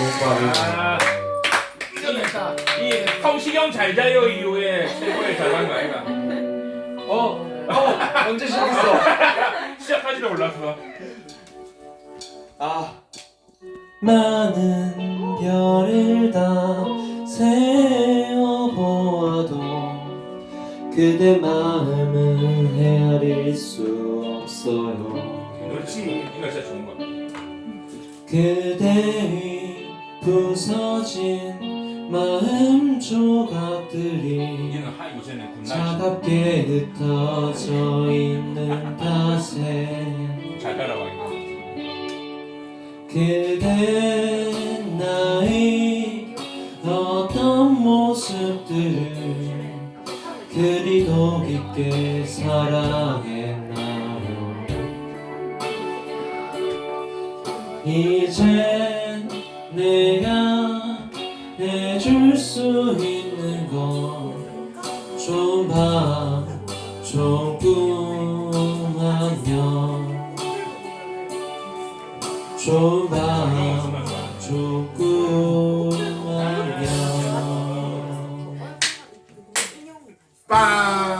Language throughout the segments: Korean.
아, 이겨냈다. 이 성시경 잘 자요 이후에 최고의 잘한 거 아이가? 어, 어, 언제 시작했어? 시작하지도 몰랐어. 아, 많은 별을 다 세어보아도 그대 마음은 헤아릴 수 없어요 그렇지. 이 노래 진짜 좋은 거야. 그대의 부서진 마음 조각들이 차갑게 흩어져 있는 탓에 잘 따라와 이거. 그대 나의 어떤 모습들을 그리도 깊게 사랑했나요 이젠 내가 해줄 수 있는 건좀 봐, 조금 안녕 좀 봐, 조금 안녕 빰,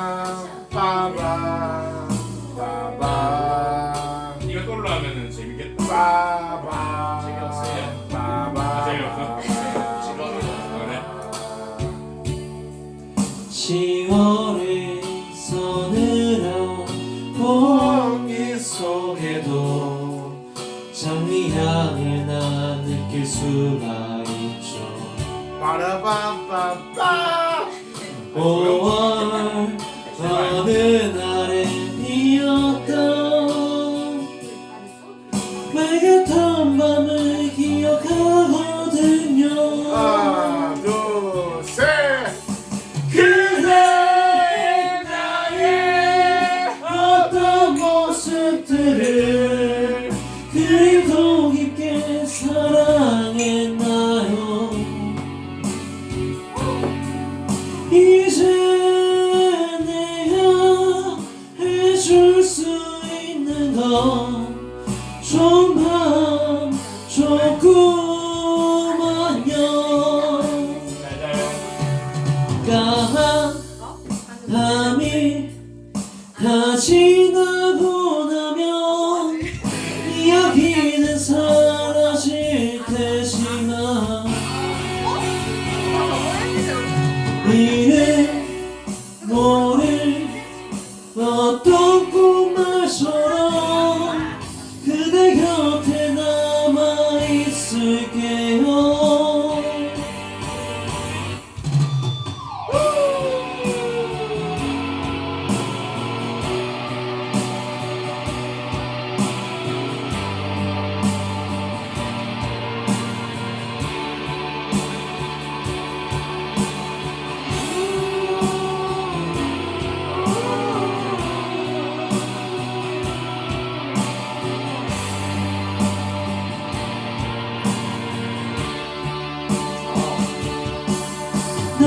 느낄 수가 있죠 빠라밤빰빰. 5월 어느 날에 피었던 맑은 밤을 기억하거든요 하나, 둘, 셋. 그대 나의 어떤 모습들을 잘 자요. 까만 밤이 다지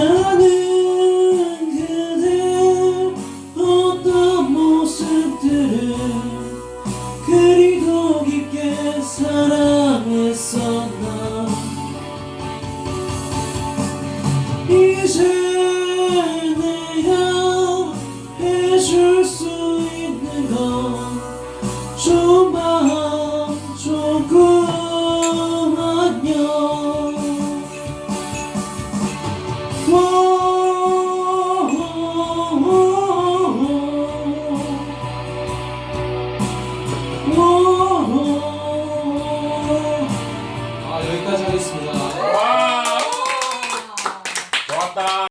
나는 그대 어떤 모습들을 그리도 깊게 사랑했었나? 이제 아